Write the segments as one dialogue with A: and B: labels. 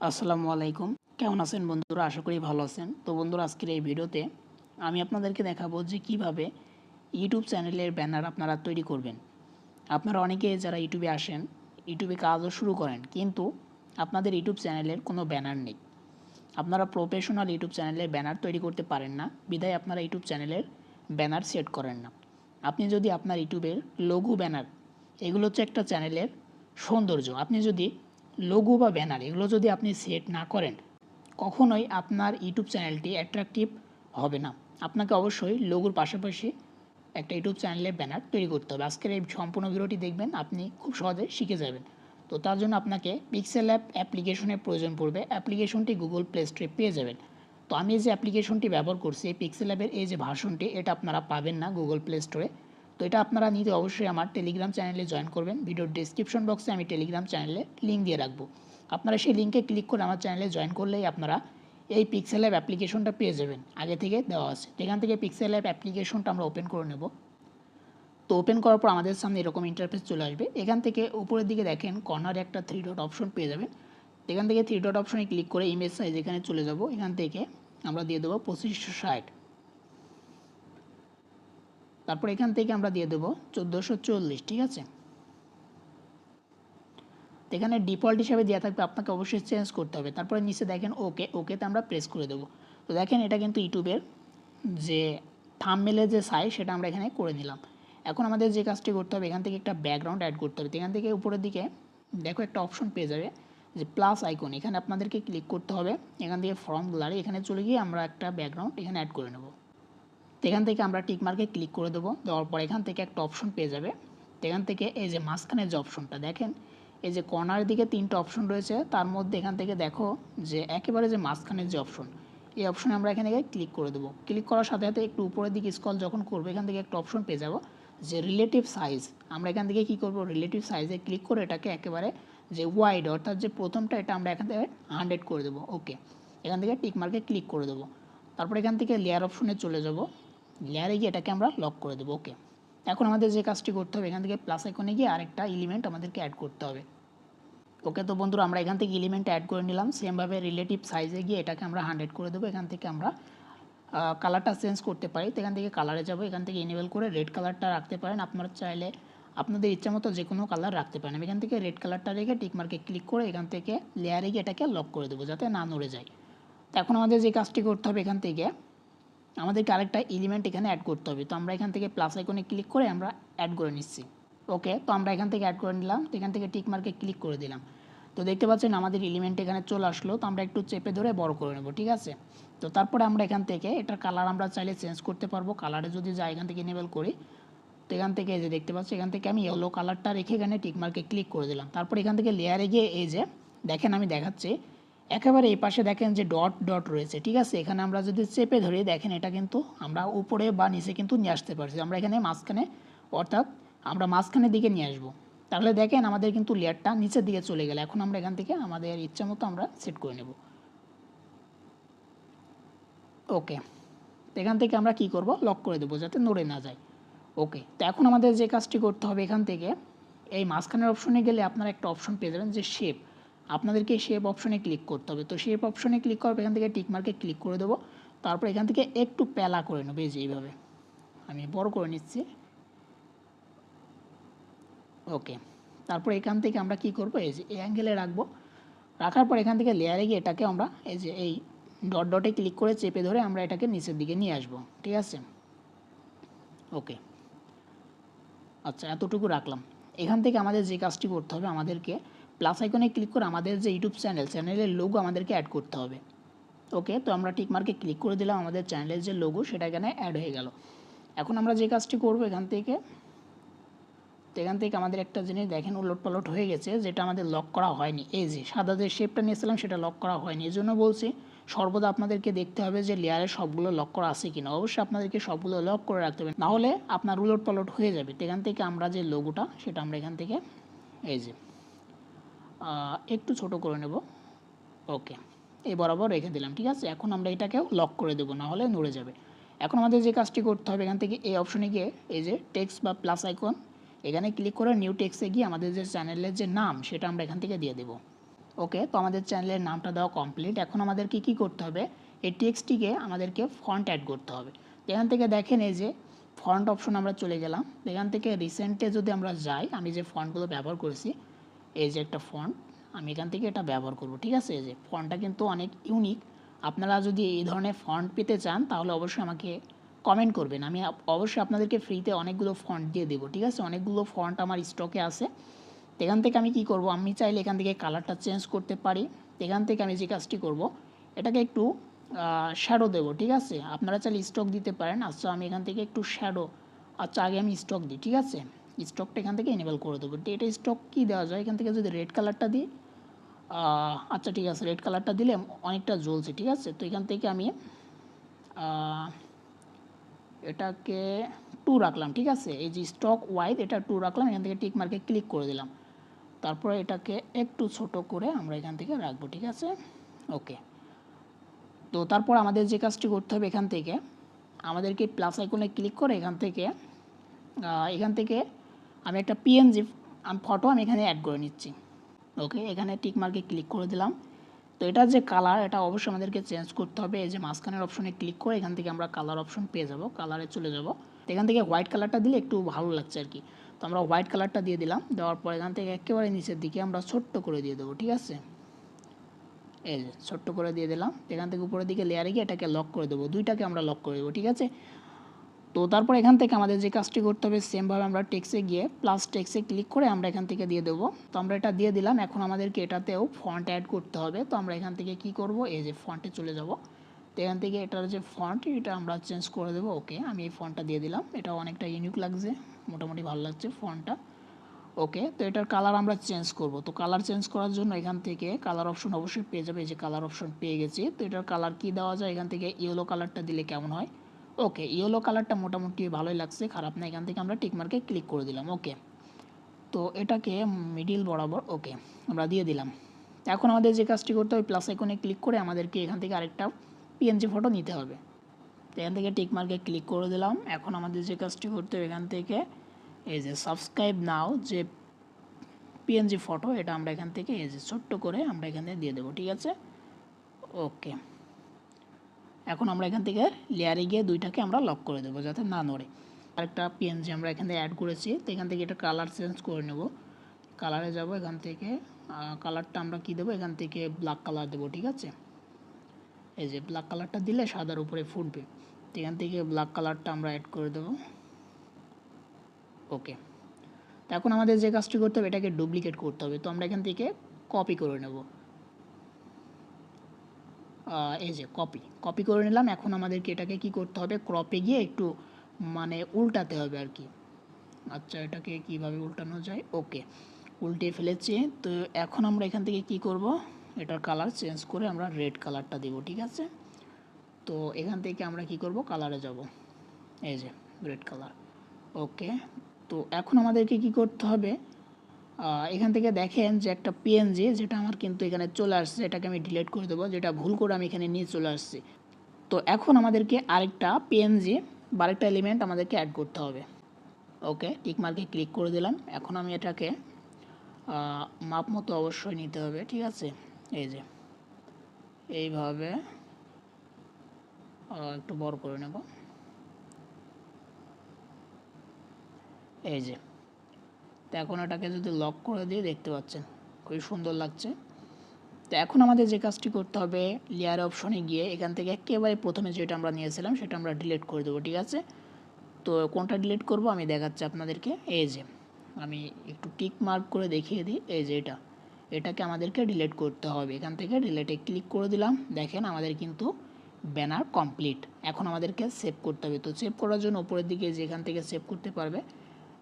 A: আসসালামু আলাইকুম। কেমন আছেন বন্ধুরা? আশা করি ভালো আছেন। তো বন্ধুরা, আজকের এই ভিডিওতে আমি আপনাদেরকে দেখাবো যে কীভাবে ইউটিউব চ্যানেলের ব্যানার আপনারা তৈরি করবেন। আপনারা অনেকে যারা ইউটিউবে আসেন, ইউটিউবে কাজও শুরু করেন, কিন্তু আপনাদের ইউটিউব চ্যানেলের কোনো ব্যানার নেই। আপনারা প্রফেশনাল ইউটিউব চ্যানেলের ব্যানার তৈরি করতে পারেন না। বিধায় আপনারা ইউটিউব চ্যানেলের ব্যানার সেট করেন না। আপনি যদি আপনার ইউটিউবের লঘু ব্যানার, এগুলো হচ্ছে একটা চ্যানেলের সৌন্দর্য। আপনি যদি লঘু বা ব্যানার এগুলো যদি আপনি সেট না করেন, কখনোই আপনার ইউটিউব চ্যানেলটি অ্যাট্রাকটিভ হবে না। আপনাকে অবশ্যই লঘুর পাশাপাশি একটা ইউটিউব চ্যানেলের ব্যানার তৈরি করতে হবে। আজকের এই সম্পূর্ণ ভিডিওটি দেখবেন, আপনি খুব সহজে শিখে যাবেন। তো তার জন্য আপনাকে পিক্সেল অ্যাপ অ্যাপ্লিকেশনের প্রয়োজন পড়বে। অ্যাপ্লিকেশনটি গুগল প্লে স্টোরে পেয়ে যাবেন। তো আমি যে অ্যাপ্লিকেশনটি ব্যবহার করছি, এই পিক্সেল অ্যাপের এই যে ভাষণটি, এটা আপনারা পাবেন না গুগল প্লে স্টোরে তো এটা আপনারা নিতে অবশ্যই আমার টেলিগ্রাম চ্যানেলে জয়েন করবেন। ভিডিওর ডিসক্রিপশন বক্সে আমি টেলিগ্রাম চ্যানেলে লিঙ্ক দিয়ে রাখব। আপনারা সেই লিঙ্কে ক্লিক করে আমার চ্যানেলে জয়েন করলেই আপনারা এই পিক্সেল অ্যাপ অ্যাপ্লিকেশনটা পেয়ে যাবেন। আগে থেকে দেওয়া আছে। এখান থেকে পিক্সেল অ্যাপ অ্যাপ্লিকেশনটা আমরা ওপেন করে নেব। তো ওপেন করার পর আমাদের সামনে এরকম ইন্টারফেস চলে আসবে। এখান থেকে উপরের দিকে দেখেন কর্নারে একটা থ্রি ডট অপশন পেয়ে যাবেন। এখান থেকে থ্রি ডট অপশনে ক্লিক করে ইমেজ সাইজ এখানে চলে যাব। এখান থেকে আমরা দিয়ে দেবো পঁচিশশো ষাট। তারপর এখান থেকে আমরা দিয়ে দেবো চোদ্দোশো চল্লিশ, ঠিক আছে? এখানে ডিফল্ট হিসাবে দেওয়া থাকবে, আপনাকে অবশ্যই চেঞ্জ করতে হবে। তারপরে নিচে দেখেন ওকে, ওকেতে আমরা প্রেস করে দেবো। তো দেখেন এটা কিন্তু ইউটিউবের যে থামমেলের যে সাইজ সেটা আমরা এখানে করে নিলাম। এখন আমাদের যে কাজটি করতে হবে, এখান থেকে একটা ব্যাকগ্রাউন্ড অ্যাড করতে হবে। এখান থেকে উপরের দিকে দেখো একটা অপশন পেয়ে যাবে, যে প্লাস আইকন এখানে আপনাদেরকে ক্লিক করতে হবে। এখান থেকে ফর্ম গ্যালারি এখানে চলে গিয়ে আমরা একটা ব্যাকগ্রাউন্ড এখানে অ্যাড করে নেব। এখান থেকে আমরা টিক মার্কে ক্লিক করে দেবো দেওয়ার পর এখান থেকে একটা অপশন পেয়ে যাবে এখান থেকে এই যে মাঝখানের যে অপশনটা দেখেন এই যে কর্নারের দিকে তিনটা অপশন রয়েছে তার মধ্যে এখান থেকে দেখো যে একেবারে যে মাঝখানের যে অপশন এই অপশনে আমরা এখানে গিয়ে ক্লিক করে দেবো ক্লিক করার সাথে সাথে একটু উপরের দিকে স্কল যখন করব এখান থেকে একটা অপশন পেয়ে যাব যে রিলেটিভ সাইজ আমরা এখান থেকে কী করব রিলেটিভ সাইজে ক্লিক করে এটাকে একেবারে যে ওয়াইড অর্থাৎ যে প্রথমটা এটা আমরা এখান থেকে হান্ড্রেড করে দেবো ওকে এখান থেকে টিক মার্কে ক্লিক করে দেবো তারপর এখান থেকে লেয়ার অপশনে চলে যাব লেয়ারে গিয়ে এটাকে আমরা লক করে দেবো ওকে এখন আমাদের যে কাজটি করতে হবে, এখান থেকে প্লাস আইকনে গিয়ে আরেকটা এলিমেন্ট আমাদেরকে অ্যাড করতে হবে। ওকে তো বন্ধুরা, আমরা এখান থেকে এলিমেন্ট অ্যাড করে নিলাম। সেমভাবে রিলেটিভ সাইজে গিয়ে এটাকে আমরা হান্ড্রেড করে দেবো। এখান থেকে আমরা কালারটা চেঞ্জ করতে পারি। তো এখান থেকে কালারে যাব। এখান থেকে এনেবেল করে রেড কালারটা রাখতে পারেন। আপনারা চাইলে আপনাদের ইচ্ছা মতো যে কোনো কালার রাখতে পারেন। এখান থেকে রেড কালারটা রেখে টিকমার্কে ক্লিক করে এখান থেকে লেয়ারে গিয়ে এটাকে লক করে দেবো, যাতে না নড়ে যায়। তো এখন আমাদের যে কাজটি করতে হবে এখান থেকে আমাদেরকে আরেকটা এলিমেন্ট এখানে অ্যাড করতে হবে। তো আমরা এখান থেকে প্লাস আইকনে ক্লিক করে আমরা অ্যাড করে নিচ্ছি। ওকে তো আমরা এখান থেকে অ্যাড করে নিলাম। তো এখান থেকে টিক মার্কে ক্লিক করে দিলাম। তো দেখতে পাচ্ছেন আমাদের এলিমেন্ট এখানে চলে আসলো। তো আমরা একটু চেপে ধরে বড় করে নেব, ঠিক আছে? তো তারপরে আমরা এখান থেকে, এটার কালার আমরা চাইলে চেঞ্জ করতে পারব। কালারে যদি যাই এখান থেকে এনেবেল করি, তো এখান থেকে এই যে দেখতে পাচ্ছি এখান থেকে আমি ইয়েলো কালারটা রেখে এখানে টিকমার্কে ক্লিক করে দিলাম। তারপর এখান থেকে লেয়ারে গিয়ে এই যে, দেখেন আমি দেখাচ্ছি একেবারে এই পাশে দেখেন যে ডট ডট রয়েছে, ঠিক আছে? এখানে আমরা যদি চেপে ধরি, দেখেন এটা কিন্তু আমরা উপরে বা নিচে কিন্তু নিয়ে আসতে পারছি। আমরা এখানে মাঝখানে, অর্থাৎ আমরা মাঝখানের দিকে নিয়ে আসব। তাহলে দেখেন আমাদের কিন্তু লেয়ারটা নিচের দিকে চলে গেলে। এখন আমরা এখান থেকে আমাদের ইচ্ছা মতো আমরা সেট করে নেব। ওকে এখান থেকে আমরা কি করব? লক করে দেবো, যাতে নড়ে না যায়। ওকে, তো এখন আমাদের যে কাজটি করতে হবে এখান থেকে, এই মাঝখানের অপশনে গেলে আপনারা একটা অপশন পেয়ে যাবেন যে শেপ। আপনাদেরকে শেপ অপশনে ক্লিক করতে হবে। তো শেপ অপশনে ক্লিক করবে, এখান থেকে টিকমার্কে ক্লিক করে দেবো। তারপর এখান থেকে একটু প্যালা করে নেবে যে এইভাবে। আমি বড় করে নিচ্ছি। ওকে, তারপর এখান থেকে আমরা কি করব? এই যে এই অ্যাঙ্গেলে রাখব। রাখার পর এখান থেকে লেয়ারে গিয়ে এটাকে আমরা এই যে এই ডট ডটে ক্লিক করে চেপে ধরে আমরা এটাকে নিচের দিকে নিয়ে আসব, ঠিক আছে? ওকে আচ্ছা এতটুকু রাখলাম। এখান থেকে আমাদের যে কাজটি করতে হবে আমাদেরকে প্লাস আইকনে ক্লিক করে আমাদের যে ইউটিউব চ্যানেল চ্যানেলের লোগো আমাদেরকে অ্যাড করতে হবে। ওকে তো আমরা টিকমার্কে ক্লিক করে দিলাম আমাদের চ্যানেলের যে লোগো সেটা এখানে অ্যাড হয়ে গেল। এখন আমরা যে কাজটি করব এখান থেকে, তো এখান থেকে আমাদের একটা জিনিস দেখেন, উলট পালট হয়ে গেছে, যেটা আমাদের লক করা হয়নি। এই যে সাদা যে শেপটা নিয়েছিলাম, সেটা লক করা হয়নি। এই জন্য বলছি, সর্বদা আপনাদেরকে দেখতে হবে যে লেয়ারে সবগুলো লক করা আছে কিনা। অবশ্যই আপনাদেরকে সবগুলো লক করে রাখতে হবে। নাহলে আপনার উলট পালট হয়ে যাবে। তো এখান থেকে আমরা যে লোগোটা সেটা আমরা এখান থেকে, এই যে একটু ছোট করে নেব। ওকে এই বরাবর রেখে দিলাম, ঠিক আছে? এখন আমরা এটাকেও লক করে দেবো, নাহলে নড়ে যাবে। এখন আমাদের যে কাজটি করতে হবে, এখান থেকে এই অপশনে গিয়ে এই যে টেক্সট বা প্লাস আইকন এখানে ক্লিক করে নিউ টেক্সে গিয়ে আমাদের যে চ্যানেলের যে নাম, সেটা আমরা এখান থেকে দিয়ে দেবো। ওকে, তো আমাদের চ্যানেলের নামটা দেওয়া কমপ্লিট এখন আমাদেরকে কি করতে হবে? এই টেক্সটিকে আমাদেরকে ফন্ট অ্যাড করতে হবে। এখান থেকে দেখেন এই যে ফন্ট অপশন আমরা চলে গেলাম। এখান থেকে রিসেন্টে যদি আমরা যাই, আমি যে ফন্টগুলো ব্যবহার করেছি এই যে একটা ফন্ট আমি এখান থেকে এটা ব্যবহার করব, ঠিক আছে? এই যে ফন্টটা কিন্তু অনেক ইউনিক আপনারা যদি এই ধরনের ফন্ট পেতে চান, তাহলে অবশ্যই আমাকে কমেন্ট করবেন। আমি অবশ্যই আপনাদেরকে ফ্রিতে অনেকগুলো ফন্ট দিয়ে দেবো, ঠিক আছে? অনেকগুলো ফন্ট আমার স্টকে আছে। এখান থেকে আমি কি করব? আমি চাইলে এখান থেকে কালারটা চেঞ্জ করতে পারি। এখান থেকে আমি যে কাজটি করব, এটাকে একটু শ্যাডো দেবো, ঠিক আছে? আপনারা চাইলে স্টক দিতে পারেন। আচ্ছা আমি এখান থেকে একটু শ্যাডো আচ্ছা আগে আমি স্টক দিই, ঠিক আছে? স্টকটা এখান থেকে এনেবল করে দেবো। এটা স্টক কী দেওয়া যায়? এখান থেকে যদি রেড কালারটা দিই আচ্ছা ঠিক আছে রেড কালারটা দিলে অনেকটা জ্বলছে, ঠিক আছে? তো এখান থেকে আমি এটাকে টু রাখলাম, ঠিক আছে? এই যে স্টক ওয়াইড এটা টু রাখলাম, এখান থেকে টিক মার্কে ক্লিক করে দিলাম। তারপরে এটাকে একটু ছোট করে আমরা এখান থেকে রাখব, ঠিক আছে? ওকে তো তারপর আমাদের যে কাজটি করতে হবে এখান থেকে, আমাদেরকে প্লাস আইকনে ক্লিক করে এখান থেকে এখান থেকে আমি একটা পিএনজি ফটো আমি এখানে অ্যাড করে নিচ্ছি। ওকে এখানে টিক মার্কে ক্লিক করে দিলাম। তো এটা যে কালার এটা অবশ্যই আমাদেরকে চেঞ্জ করতে হবে। এই যে মাঝখানের অপশনে ক্লিক করে এখান থেকে আমরা কালার অপশন পেয়ে যাব কালারে চলে যাব। তো এখান থেকে হোয়াইট কালারটা দিলে একটু ভালো লাগছে আর কি। তো আমরা হোয়াইট কালারটা দিয়ে দিলাম, দেওয়ার পর এখান থেকে একেবারে নিচের দিকে আমরা ছোট্ট করে দিয়ে দেবো, ঠিক আছে? এই যে ছোট্ট করে দিয়ে দিলাম। এখান থেকে উপরের দিকে লেয়ারে গিয়ে এটাকে লক করে দেবো। দুইটাকে আমরা লক করে দেবো, ঠিক আছে? তো তারপর এখান থেকে আমাদের যে কাজটি করতে হবে সেমভাবে আমরা টেক্সে গিয়ে প্লাস টেক্সে ক্লিক করে আমরা এখান থেকে দিয়ে দেবো। তো আমরা এটা দিয়ে দিলাম, এখন আমাদেরকে এটাতেও ফন্ট অ্যাড করতে হবে। তো আমরা এখান থেকে কি করব? এই যে ফন্টে চলে যাব। তো এখান থেকে এটার যে ফন্ট এটা আমরা চেঞ্জ করে দেবো। ওকে আমি এই ফন্টটা দিয়ে দিলাম। এটা অনেকটা ইউনিক লাগছে, মোটামুটি ভালো লাগছে ফন্টটা ওকে তো এটার কালার আমরা চেঞ্জ করব। তো কালার চেঞ্জ করার জন্য এখান থেকে কালার অপশন অবশ্যই পেয়ে যাবে। এই যে কালার অপশন পেয়ে গেছি। তো এটার কালার কি দেওয়া যায়? এখান থেকে ইয়েলো কালারটা দিলে কেমন হয়? ওকে ইয়েলো কালারটা মোটামুটি ভালোই লাগছে, খারাপ না, এখান থেকে আমরা টিকমার্কে ক্লিক করে দিলাম ওকে তো এটাকে মিডিল বরাবর ওকে আমরা দিয়ে দিলাম। এখন আমাদের যে কাজটি করতে হবে প্লাস আইকনে ক্লিক করে আমাদেরকে এখান থেকে আরেকটা পিএনজি ফটো নিতে হবে। তো এখান থেকে টিকমার্কে ক্লিক করে দিলাম, এখন আমাদের যে কাজটি করতে হবে এখান থেকে, এই যে সাবস্ক্রাইব নাও যে পিএনজি ফটো এটা আমরা এখান থেকে, এই যে ছোট্ট করে আমরা এখানে দিয়ে দেবো, ঠিক আছে? ওকে এখন আমরা এখান থেকে লেয়ারে গিয়ে দুইটাকে আমরা লক করে দেবো যাতে না নড়ে। আরেকটা পিএনজি আমরা এখানে অ্যাড করেছি, তো এখান থেকে এটা কালার চেঞ্জ করে নেব। কালারে যাব এখান থেকে কালারটা আমরা কি দেবো? এখান থেকে ব্ল্যাক কালার দেবো, ঠিক আছে? এই যে ব্ল্যাক কালারটা দিলে সাদার উপরে ফুটবে। তো এখান থেকে ব্ল্যাক কালারটা আমরা অ্যাড করে দেবো। ওকে তো এখন আমাদের যে কাজটি করতে হবে, এটাকে ডুপ্লিকেট করতে হবে। তো আমরা এখান থেকে কপি করে নেব। এই যে কপি কপি করে নিলাম। এখন আমাদেরকে এটাকে কি করতে হবে? ক্রপে গিয়ে একটু মানে উল্টাতে হবে আর কি। আচ্ছা এটাকে কীভাবে উল্টানো যায়? ওকে উল্টে ফেলেছি। তো এখন আমরা এখান থেকে কি করব? এটার কালার চেঞ্জ করে আমরা রেড কালারটা দেব, ঠিক আছে? তো এখান থেকে আমরা কি করব? কালারে যাব। এই যে রেড কালার ওকে তো এখন আমাদেরকে কি করতে হবে? এখান থেকে দেখেন যে একটা পিএনজি যেটা আমার কিন্তু এখানে চলে আসছে, এটাকে আমি ডিলিট করে দেবো, যেটা ভুল করে আমি এখানে নিয়ে চলে আসছি। তো এখন আমাদেরকে আরেকটা পিএনজি বা আরেকটা এলিমেন্ট আমাদেরকে অ্যাড করতে হবে। ওকে টিক মার্কে ক্লিক করে দিলাম। এখন আমি এটাকে মাপ মতো অবশ্যই নিতে হবে, ঠিক আছে? এই যে, এইভাবে একটু বড় করে নেব। এই যে তো এখন এটাকে যদি লক করে দিয়ে দেখতে পাচ্ছেন, খুবই সুন্দর লাগছে। তো এখন আমাদের যে কাজটি করতে হবে লেয়ার অপশনে গিয়ে এখান থেকে একেবারে প্রথমে যেটা আমরা নিয়েছিলাম, সেটা আমরা ডিলিট করে দেবো, ঠিক আছে? তো কোনটা ডিলিট করব আমি দেখাচ্ছি আপনাদেরকে, এই যে, আমি একটু টিক মার্ক করে দেখিয়ে দিই, এই যে এটা। এটাকে আমাদেরকে ডিলিট করতে হবে, এখান থেকে ডিলেটে ক্লিক করে দিলাম, দেখেন আমাদের কিন্তু ব্যানার কমপ্লিট এখন আমাদেরকে সেভ করতে হবে, তো সেভ করার জন্য উপরের দিকে যেখান থেকে সেভ করতে পারবে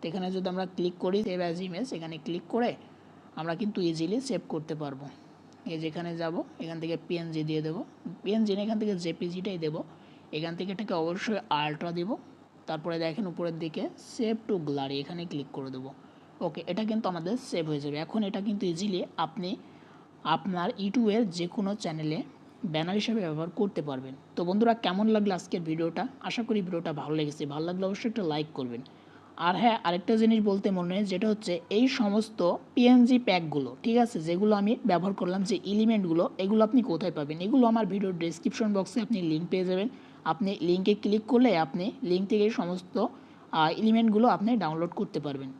A: এখানে যদি আমরা ক্লিক করি সেভ অ্যাজ ইমেজ এখানে ক্লিক করে আমরা কিন্তু ইজিলি সেভ করতে পারব। এই যেখানে যাব, এখান থেকে পিএনজি দিয়ে দেবো। পিএনজি না, এখান থেকে জেপিজিটাই দেবো। এখান থেকে এটাকে অবশ্যই আল্ট্রা দেব। তারপরে দেখেন উপরের দিকে সেভ টু গ্লারি এখানে ক্লিক করে দেবো। ওকে এটা কিন্তু আমাদের সেভ হয়ে যাবে। এখন এটা কিন্তু ইজিলি আপনি আপনার ইউটিউবের যে কোনো চ্যানেলে ব্যানার হিসেবে ব্যবহার করতে পারবেন। তো বন্ধুরা, কেমন লাগল আজকের ভিডিওটা? আশা করি ভিডিওটা ভালো লেগেছে। ভালো লাগলে অবশ্যই একটা লাইক করবেন। আর হ্যাঁ আরেকটা জিনিস বলতে মনে হয় যেটা হচ্ছে এই সমস্ত পিএনজি প্যাকগুলো ঠিক আছে, যেগুলো আমি ব্যবহার করলাম, যে এলিমেন্টগুলো এগুলো আপনি কোথায় পাবেন? এগুলো আমার ভিডিওর ডিসক্রিপশন বক্সে আপনি লিঙ্ক পেয়ে যাবেন। আপনি লিঙ্কে ক্লিক করলে আপনি লিঙ্ক থেকে সমস্ত এলিমেন্টগুলো আপনি ডাউনলোড করতে পারবেন।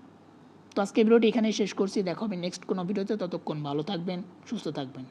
A: তো আজকে ভিডিওটি এখানেই শেষ করছি, দেখা হবে নেক্সট কোনো ভিডিওতে ততক্ষণ ভালো থাকবেন, সুস্থ থাকবেন।